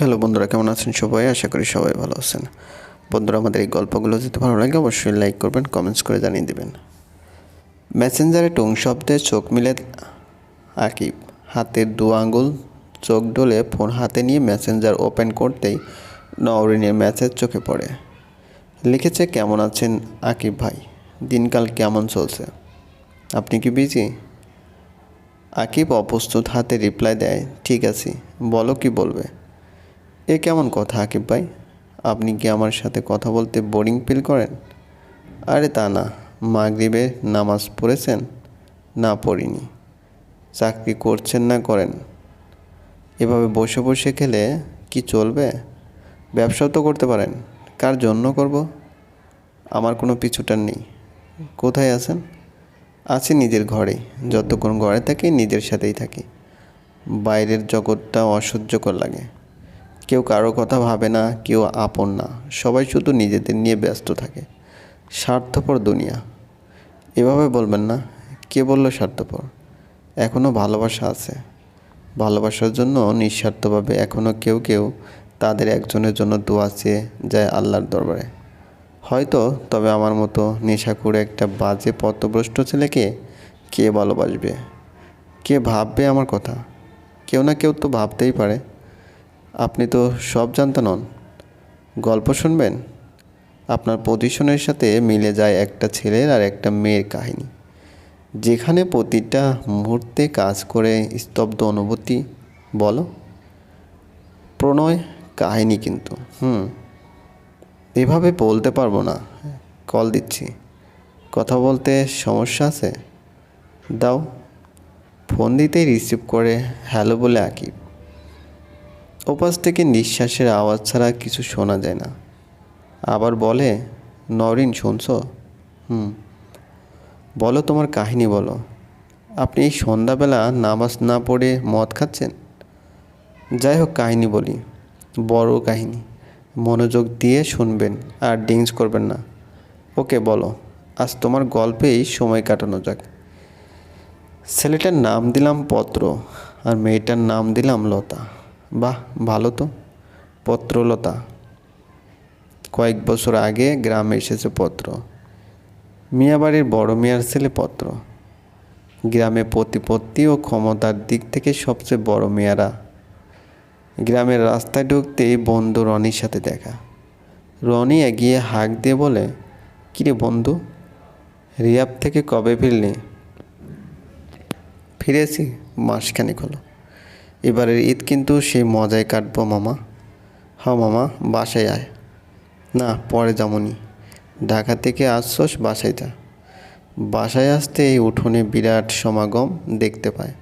Hello বন্ধুরা, কেমন আছেন সবাই? আশা করি সবাই ভালো আছেন। বন্ধুরা, আমাদের এই গল্পগুলো যদি ভালো লাগে, অবশ্যই লাইক করবেন কমেন্টস করে জানিয়ে দেবেন। মেসেঞ্জারে টুং শব্দে চোখ মিলে আকিব। হাতের দু আঙ্গুল চোখ ডলে ফোন হাতে নিয়ে মেসেঞ্জার ওপেন করতেই নওরিনের মেসেজ চোখে পড়ে। লিখেছে, কেমন আছেন আকিব ভাই? দিনকাল কেমন চলছে? আপনি কি বিজি আকিব অপ্রস্তুত হাতে রিপ্লাই দেয়, ঠিক আছে। বলো কি বলবে? এ কেমন কথা, আকিব ভাই? আপনি কি আমার সাথে কথা বলতে বোরিং ফিল করেন? আরে তা না, মাগরিবে নামাজ পড়েছেন? না পড়িনি। চাকরি করছেন না করেন? এভাবে বসে বসে খেলে কি চলবে? ব্যবসাও তো করতে পারেন। কার জন্য করব? আমার কোনো পিছুটার নেই। কোথায় আছেন? আছি নিজের ঘরে। যতক্ষণ ঘরে থাকি, নিজের সাথেই থাকি। বাইরের জগৎটা অসহ্যকর লাগে। কেউ কারও কথা ভাবে না, কেউ আপন না। সবাই শুধু নিজেদের নিয়ে ব্যস্ত থাকে। স্বার্থপর দুনিয়া। এভাবে বলবেন না, কে বলল স্বার্থপর? এখনও ভালোবাসা আছে। ভালোবাসার জন্য নিঃস্বার্থভাবে এখনও কেউ কেউ তাদের একজনের জন্য দোয়া চেয়ে যায় আল্লাহর দরবারে। হয়তো, তবে আমার মতো নেশা করে একটা বাজে পথভ্রষ্ট ছেলেকে কে ভালোবাসবে? কে ভাববে আমার কথা? কেউ না কেউ তো ভাবতেই পারে। আপনি তো সব জানতে নন। গল্প শুনবেন? আপনার পজিশনের সাথে মিলে যায় একটা ছেলের আর একটা মেয়ের কাহিনী। যেখানে প্রতিটা মুহূর্তে কাজ করে স্তব্ধ অনুভূতি, বলো? প্রণয়, কাহিনী কিন্তু, হুম। এভাবে বলতে পারব না, কল দিচ্ছি। কথা বলতে সমস্যা আছে? দাও। ফোন দিতেই রিসিভ করে, হ্যালো বলে আঁকি। ওপাশ থেকে নিঃশ্বাসের আওয়াজ ছাড়া কিছু শোনা যায় না। আবার বলে, নরিন, শুনছো? হুম। বলো, তোমার কাহিনী বলো। আপনি এই সন্ধ্যাবেলা নামাজ না পড়ে মদ খাচ্ছেন? যাই হোক, কাহিনী বলি। বড় কাহিনী। মনোযোগ দিয়ে শুনবেন আর ডিংস করবেন না। ওকে, বলো, আজ তোমার গল্পেই সময় কাটানো যাক। ছেলেটার নাম দিলাম পত্র আর মেয়েটার নাম দিলাম লতা। বাহ, ভালো তো। পত্রলতা। কয়েক বছর আগে গ্রামে এসেছে পত্র। মিয়াবাড়ির বড় মিয়ার ছেলে পত্র। গ্রামে প্রতিপত্তি ও ক্ষমতার দিক থেকে সবচেয়ে বড় মেয়ারা। গ্রামের রাস্তায় ঢুকতেই বন্ধু রনির সাথে দেখা। রনি এগিয়ে হাঁক দিয়ে বলে, কিরে বন্ধু রিয়াব থেকে কবে ফিরলি? ফিরেছি, মাসখানেক হলো। এবারের ঈদ কিন্তু সেই মজায় কাটবো মামা। হ মামা, বাসায় আয়। না, পরে যামনি। ঢাকা থেকে আসছস বাসায় যা। বাসায় আসতে এই উঠোনে বিরাট সমাগম দেখতে পায়।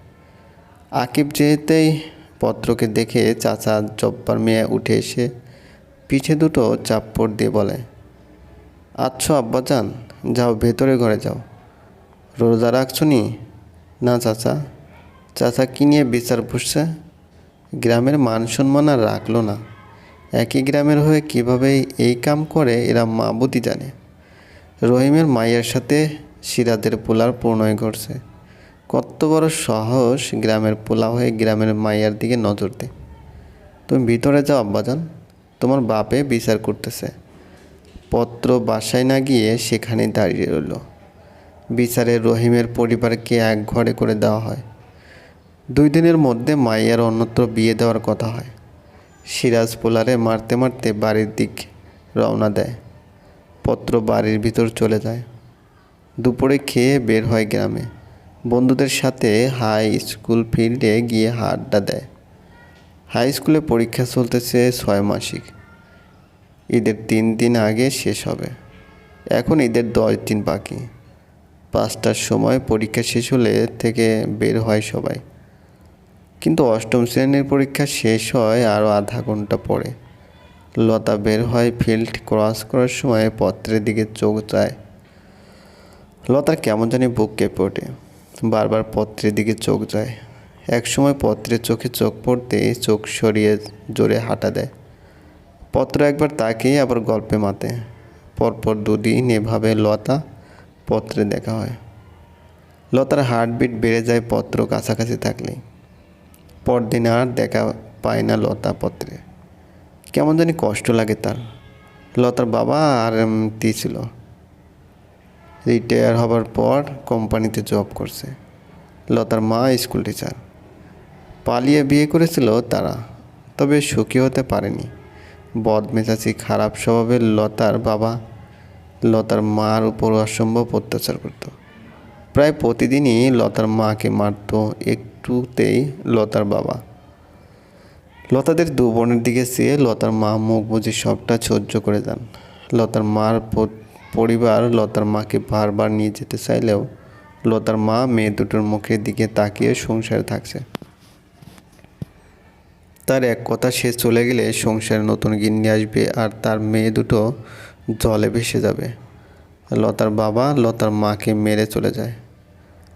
আকিব যেতেই পত্রকে দেখে চাচা জব্বার মেয়ে উঠে এসে পিঠে দুটো চাপ্পড় দিয়ে বলে আচ্ছা আব্বাজান, যাও ভেতরে ঘরে যাও। রোজা রাখছো নি? না, চাচা। চাচা কি নিয়ে বিচার বসছে গ্রামের মান সম্মান আর রাখল না। একই গ্রামের হয়ে কীভাবে এই কাম করে এরা মা মাবুদি জানে। রহিমের মায়ের সাথে সিরাদের পোলার প্রণয় ঘটছে। কত বড় সাহস গ্রামের পোলা হয়ে গ্রামের মায়ের দিকে নজর দে তুমি ভিতরে যাও, আব্বাজান। তোমার বাপে বিচার করতেছে। পত্র বাসায় না গিয়ে সেখানে দাঁড়িয়ে রইল। বিচারে রহিমের পরিবারকে এক ঘরে করে দেওয়া হয়। দুই দিনের মধ্যে মাইয়ার অন্যত্র বিয়ে দেওয়ার কথা হয়। সিরাজ পোলারে মারতে মারতে বাড়ির দিক রওনা দেয়। পত্র বাড়ির ভিতর চলে যায়। দুপুরে খেয়ে বের হয় গ্রামে। বন্ধুদের সাথে হাই স্কুল ফিল্ডে গিয়ে আড্ডা দেয়। হাই স্কুলে পরীক্ষা চলতেছে ছয় মাসিক। ঈদের তিন দিন আগে শেষ হবে। এখন ঈদের দশ দিন বাকি। পাঁচটার সময় পরীক্ষা শেষ হলে থেকে বের হয় সবাই। কিন্তু অষ্টম শ্রেণির পরীক্ষা শেষ হয় আরও আধা ঘণ্টা পরে। লতা বের হয় ফিল্ড ক্রস করার সময় পত্রের দিকে চোখ যায় লতার কেমন জানি বুক কেঁপে ওঠে। বারবার পত্রের দিকে চোখ যায় এক সময় পত্রের চোখে চোখ পড়তে চোখ সরিয়ে জোরে হাঁটা দেয়। পত্র একবার তাকেই আবার গল্পে মাতে। পরপর দুদিন এভাবে লতা পত্রে দেখা হয়। লতার হার্টবিট বেড়ে যায় পত্র কাছাকাছি থাকলেই। পরদিন আর দেখা পায় না লতা পত্রে। কেমন জানি কষ্ট লাগে তার। লতার বাবা আর ছিল। রিটায়ার হবার পর কোম্পানিতে জব করছে। লতার মা স্কুল টিচার পালিয়ে বিয়ে করেছিল তারা, তবে সুখী হতে পারেনি। বদমেজাজি, খারাপ স্বভাবের লতার বাবা লতার মার উপর অসম্ভব অত্যাচার করত। প্রায় প্রতিদিনই লতার মাকে মারত একটুতেই লতার বাবা। লতাদের দু বোনের দিকে চেয়ে লতার মা মুখ বুঝে সবটা সহ্য করে যান লতার মার পরিবার লতার মাকে বারবার নিয়ে যেতে চাইলেও লতার মা মেয়ে দুটোর মুখের দিকে তাকিয়ে সংসারে থাকছে। তার এক কথা সে চলে গেলে সংসারে নতুন গিন্নি আসবে আর তার মেয়ে দুটো জলে ভেসে যাবে। লতার বাবা লতার মাকে মেরে চলে যায়।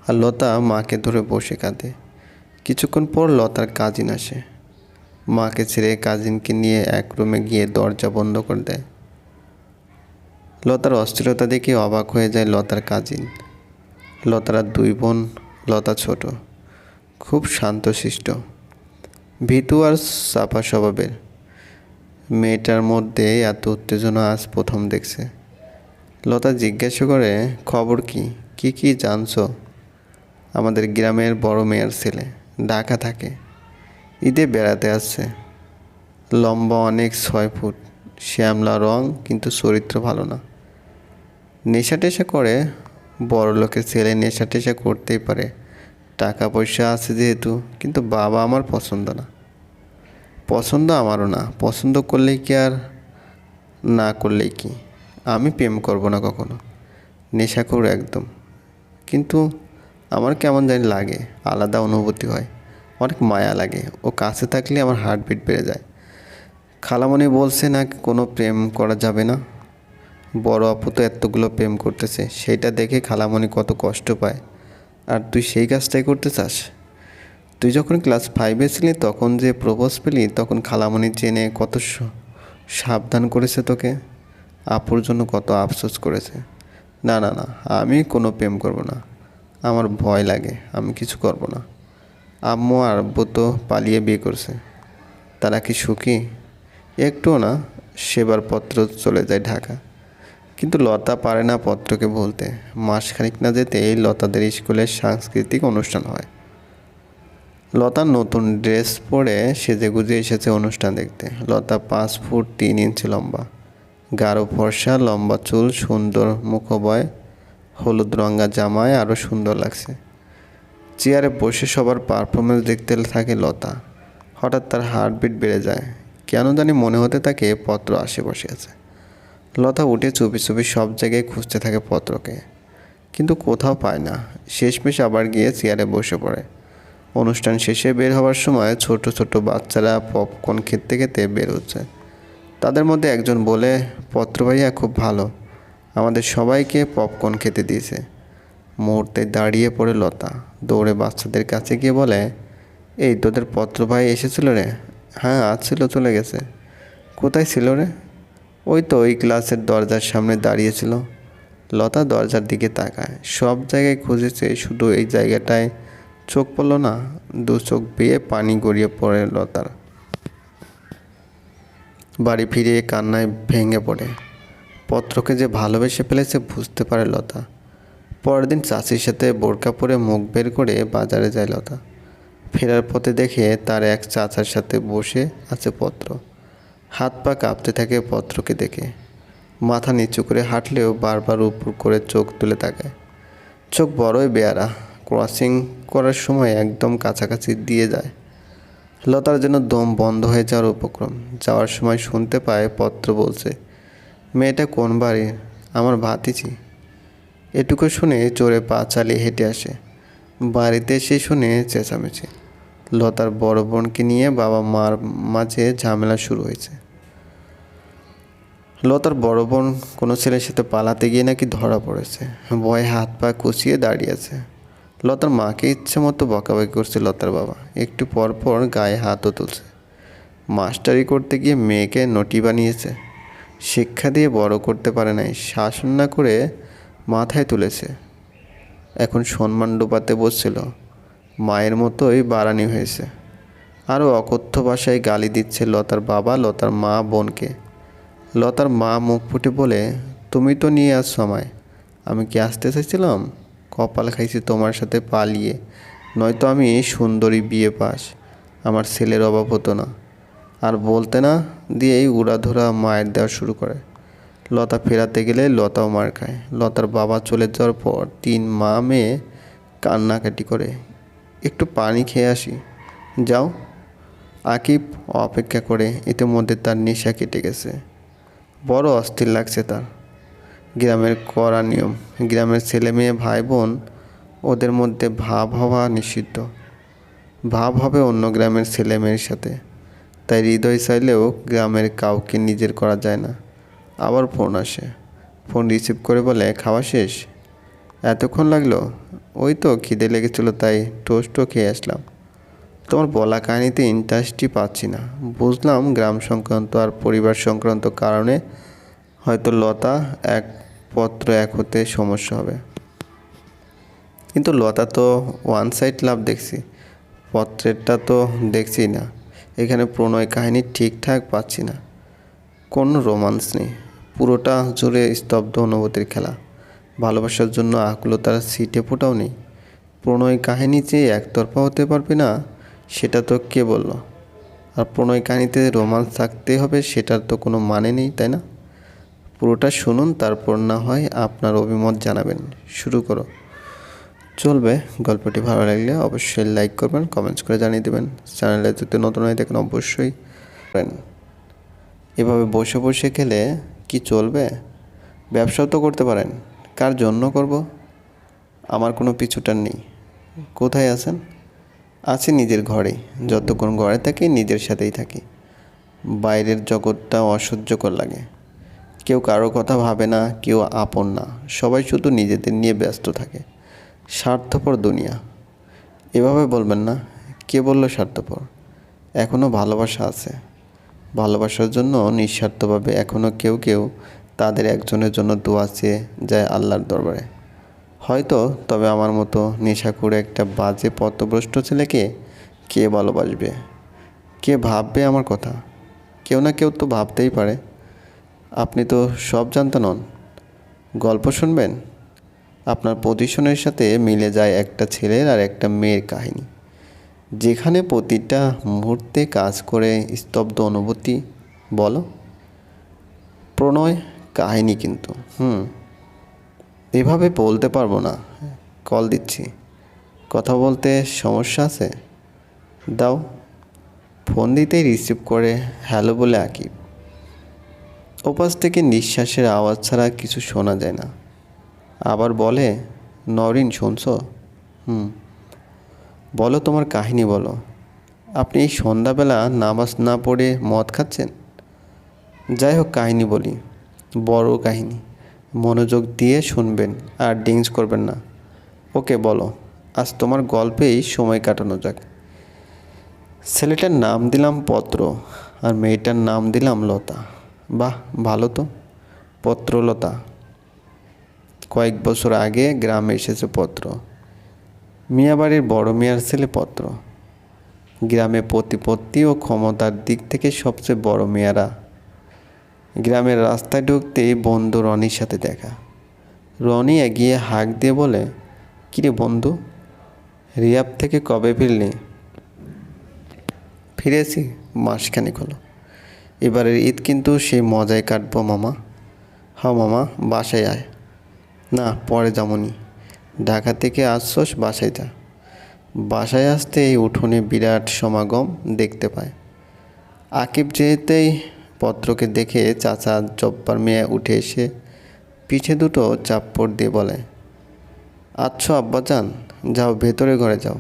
আর লতা মাকে ধরে বসে কাঁদে। কিছুক্ষণ পর লতার কাজিন আসে। মাকে ছেড়ে কাজিনকে নিয়ে এক রুমে গিয়ে দরজা বন্ধ করে দেয়। লতার অস্থিরতা দেখে অবাক হয়ে যায় লতার কাজিন। লতার দুই বোন, লতা ছোট, খুব শান্তশিষ্ট, ভীতু আর চাপা স্বভাবের। মেয়েটার মধ্যে এত উত্তেজনা আজ প্রথম দেখছে। লতা জিজ্ঞাসা করে, খবর কি? কি কি জানছো? আমাদের গ্রামের বড় মেয়ের ছেলে। ঢাকা থাকে। ঈদে বেড়াতে আসছে। লম্বা অনেক ছয় ফুট। শ্যামলা রং, কিন্তু চরিত্র ভালো না। নেশা টেশা করে। বড় লোকের ছেলে নেশা টেশা করতেই পারে। টাকা পয়সা আছে যেহেতু, কিন্তু বাবা আমার পছন্দ না। পছন্দ আমারও না। পছন্দ করলেই কি আর না করলেই কি? আমি প্রেম করব না কখনো। নেশাখোর একদম। কিন্তু আমার কেমন জানি লাগে, আলাদা অনুভূতি হয়, অনেক মায়া লাগে, ও কাছে থাকলে আমার হার্টবিট বেড়ে যায়। খালামণি বলছে না কোনো প্রেম করা যাবে না? বড় আপু তো এতগুলো প্রেম করতেছে, সেইটা দেখে খালামণি কত কষ্ট পায়। আর তুই সেই কাজটাই করতে চাস? তুই যখন ক্লাস ফাইভে ছিলি, তখন যে প্রপোজ পেলি, তখন খালামণি জেনে কত সাবধান করেছে তোকে? আপুর জন্য কত আফসোস করেছে। না না না, আমি কোনো প্রেম করব না। আমার ভয় লাগে, আমি কিছু করব না। আম্মু আর আব্বু তো পালিয়ে বিয়ে করছে। তারা কি সুখী? একটুও না, সেবার পত্র চলে যায় ঢাকা। কিন্তু লতা পারে না পত্রকে বলতে মাসখানিক না যেতেই লতাদের স্কুলে সাংস্কৃতিক অনুষ্ঠান হয়। লতা নতুন ড্রেস পরে সেজে গুজে এসেছে অনুষ্ঠান দেখতে। লতা পাঁচ ফুট তিন ইঞ্চি লম্বা। গাঢ় ফর্সা, লম্বা চুল, সুন্দর মুখবয় হলুদ রঙা জামায় আরও সুন্দর লাগছে। চেয়ারে বসে সবার পারফরমেন্স দেখতে থাকে লতা। হঠাৎ তার হার্টবিট বেড়ে যায়। কেন জানি মনে হতে থাকে পত্র আশেপাশে আছে। লতা উঠে চুপি চুপি সব জায়গায় খুঁজতে থাকে পত্রকে। কিন্তু কোথাও পায় না। শেষমেশ আবার গিয়ে চেয়ারে বসে পড়ে। অনুষ্ঠান শেষে বের হওয়ার সময় ছোট ছোট বাচ্চারা পপকর্ন খেতে খেতে বের হচ্ছে। তাদের মধ্যে একজন বলে, পত্র ভাইয়া, খুব ভালো। আমাদের সবাইকে পপকর্ন খেতে দিয়েছে। মুহূর্তে দাঁড়িয়ে পড়ে লতা। দৌড়ে বাচ্চাদের কাছে গিয়ে বলে, এই, তোদের পত্র ভাই এসেছিল রে? হ্যাঁ আসছিল চলে গেছে। কোথায় ছিল রে? ওই তো, ওই ক্লাসের দরজার সামনে দাঁড়িয়েছিল। লতা দরজার দিকে তাকায়। সব জায়গায় খুঁজেছে, শুধু এই জায়গাটায় চোখ পড়ল না, দু চোখ বেয়ে পানি গড়িয়ে পড়ে লতার। বাড়ি ফিরে কান্নায় ভেঙে পড়ে। পত্রকে যে ভালোবেসে ফেলেছে বুঝতে পারে লতা। পরের দিন চাষির সাথে বোরকা পরে মুখ বের করে বাজারে যায় লতা। ফেরার পথে দেখে তার এক চাচার সাথে বসে আছে পত্র। হাত পা কাঁপতে থাকে পত্রকে দেখে। মাথা নিচু করে হাঁটলেও বারবার উপর করে চোখ তুলে তাকায়। চোখ বড়ই বেয়ারা, ক্রসিং করার সময় একদম কাছাকাছি দিয়ে যায়। লতার যেন দম বন্ধ হয়ে যাওয়ার উপক্রম। যাওয়ার সময় শুনতে পায় পত্র বলছে মেয়েটা কোন বাড়ি আমার ভাতিজি। এটুকু শুনে চোরে পা চালিয়ে হেঁটে আসে। বাড়িতে এসে শুনে চেঁচামেচি। লতার বড় বোনকে নিয়ে বাবা মার মাঝে ঝামেলা শুরু হয়েছে। লতার বড় বোন কোনো ছেলের সাথে পালাতে গিয়ে নাকি ধরা পড়েছে। ভয়ে হাত পা কুচিয়ে দাঁড়িয়ে আছে। লতার মাকে ইচ্ছে মতো বকাবকি করছে লতার বাবা। একটু পর পর গায়ে হাতও তুলছে। মাস্টারি করতে গিয়ে মেয়েকে নটি বানিয়েছে। শিক্ষা দিয়ে বড় করতে পারে নাই, শাসন না করে মাথায় তুলেছে। এখন সম্মান ডোপাতে বসছিল, মায়ের মতোই বাড়ানি হয়েছে। আরও অকথ্য ভাষায় গালি দিচ্ছে লতার বাবা, লতার মা বোনকে। লতার মা মুখ ফুটে বলে, তুমি তো নিয়ে আসছো আমায়। আমি কি আসতে চাইছিলাম? কপাল খাইছি তোমার সাথে পালিয়ে। নয়তো আমি সুন্দরী বিয়ে পাস। আমার ছেলের অভাব হতো না। আর বলতে না দিয়েই উড়াধুরা মায়ের দেওয়া শুরু করে। লতা ফেরাতে গেলে লতাও মার খায়। লতার বাবা চলে যাওয়ার পর তিন মা মেয়ে কান্নাকাটি করে। একটু পানি খেয়ে আসি। যাও। আকিব অপেক্ষা করে, ইতিমধ্যে তার নেশা কেটে গেছে। বড় অস্থির লাগছে তার। গ্রামের কড়া নিয়ম। গ্রামের ছেলে মেয়ে ভাই বোন ওদের মধ্যে ভাব হওয়া নিষিদ্ধ। ভাব হবে অন্য গ্রামের ছেলে মেয়ের সাথে। তাই হৃদয় চাইলেও গ্রামের কাউকে নিজের করা যায় না। আবার ফোন আসে। ফোন রিসিভ করে বলে, খাওয়া শেষ? এতক্ষণ লাগল। ওই তো খিদে লেগেছিল, তাই টোস্টও খেয়ে আসলাম। তোমার বলা কাহিনিতে ইন্টারেস্টই পাচ্ছি না। বুঝলাম গ্রাম সংক্রান্ত আর পরিবার সংক্রান্ত কারণে হয়তো লতা এক পত্র এক হতে সমস্যা হবে। কিন্তু লতা তো ওয়ান সাইড লাভ দেখছি। পত্রেরটা তো দেখছি না। এখানে প্রণয় কাহিনী ঠিকঠাক পাচ্ছি না। কোনো রোমান্স নেই। পুরোটা জুড়ে স্তব্ধ অনুভূতির খেলা। ভালোবাসার জন্য আকুলতার সিটে ফোটাও নেই। প্রণয় কাহিনী যে একতরফা হতে পারবে না, সেটা তো কে বলল? আর প্রণয় কাহিনীতে রোমান্স থাকতে হবে, সেটার তো কোনো মানে নেই, তাই না? পুরোটা শুনুন, তারপর না হয় আপনার অভিমত জানাবেন। শুরু করো। চলবে। গল্পটি ভালো লাগলে অবশ্যই লাইক করবেন কমেন্টস করে জানিয়ে দেবেন। চ্যানেলে যদি নতুন হয়ে থাকেন, অবশ্যই এভাবে বসে বসে খেলে কি চলবে? ব্যবসাও তো করতে পারেন। কার জন্য করব? আমার কোনো পিছুটার নেই। কোথায় আছেন? আছি নিজের ঘরেই যতক্ষণ ঘরে থাকি, নিজের সাথেই থাকি। বাইরের জগৎটা অসহ্যকর লাগে। কেউ কারও কথা ভাবে না, কেউ আপন না। সবাই শুধু নিজেদের নিয়ে ব্যস্ত থাকে। স্বার্থপর দুনিয়া। এভাবে বলবেন না, কে বলল স্বার্থপর? এখনও ভালোবাসা আছে। ভালোবাসার জন্য নিঃস্বার্থভাবে এখনও কেউ কেউ তাদের একজনের জন্য দোয়া চেয়ে যায় আল্লাহর দরবারে। হয়তো তবে আমার মতো নেশা করে একটা বাজে পথভ্রষ্ট ছেলেকে কে ভালোবাসবে? কে ভাববে আমার কথা? কেউ না কেউ তো ভাবতেই পারে। আপনি তো সব জানতে নন। গল্প শুনবেন? আপনার পজিশনের সাথে মিলে যায় একটা ছেলের আর একটা মেয়ের কাহিনী। যেখানে প্রতিটা মুহূর্তে কাজ করে স্তব্ধ অনুভূতি, বলো? প্রণয় কাহিনী কিন্তু, হুম? এভাবে বলতে পারব না, কল দিচ্ছি। কথা বলতে সমস্যা আছে? দাও। ফোন দিতেই রিসিভ করে, হ্যালো বলে আঁকি। ওপাশ থেকে নিঃশ্বাসের আওয়াজ ছাড়া কিছু শোনা যায় না। আবার বলে, নরিন, শুনছ? হুম। বলো তোমার কাহিনী বলো। আপনি এই সন্ধ্যাবেলা নামাজ না পড়ে মদ খাচ্ছেন? যাই হোক, কাহিনী বলি। বড় কাহিনী। মনোযোগ দিয়ে শুনবেন আর ডিংস করবেন না। ওকে, বলো, আজ তোমার গল্পেই সময় কাটানো যাক। ছেলেটার নাম দিলাম পত্র আর মেয়েটার নাম দিলাম লতা। বাহ, ভালো তো। পত্রলতা। কয়েক বছর আগে গ্রামে এসেছে পত্র। মিয়াবাড়ির বড় মিয়ার ছেলে পত্র। গ্রামে প্রতিপত্তি ও ক্ষমতার দিক থেকে সবচেয়ে বড় মেয়ারা। গ্রামের রাস্তায় ঢুকতেই বন্ধু রনির সাথে দেখা। রনি এগিয়ে হাঁক দিয়ে বলে, কিরে বন্ধু রিয়াব থেকে কবে ফিরলি? ফিরেছি, মাসখানেক হলো। এবারের ঈদ কিন্তু সেই মজায় কাটবো মামা। হ মামা, বাসায় আয়। না, পরে যামনি। ঢাকা থেকে আসছোস বাসায় যা। বাসায় আসতে এই উঠোনে বিরাট সমাগম দেখতে পায়। আকিব যেতেই পত্রকে দেখে চাচা জব্বার মেয়ে উঠে এসে পিঠে দুটো চাপ্পড় দিয়ে বলে আচ্ছা আব্বা যান যাও ভেতরে ঘরে যাও।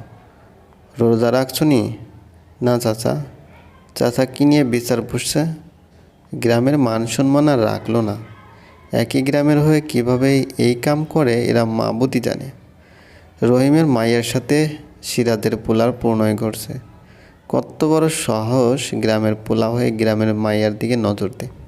রোজা রাখছো নি? না চাচা। চাচা কি নিয়ে বিচার বসছে গ্রামের মান সম্মান আর রাখল না। একই গ্রামের হয়ে কীভাবে এই কাম করে, এরা মাবুদি জানে। রহিমের মায়ের সাথে সিরাদের পোলার প্রণয় করছে কত বড় সাহস গ্রামের পোলা হয়ে গ্রামের মায়ের দিকে নজর দেয়।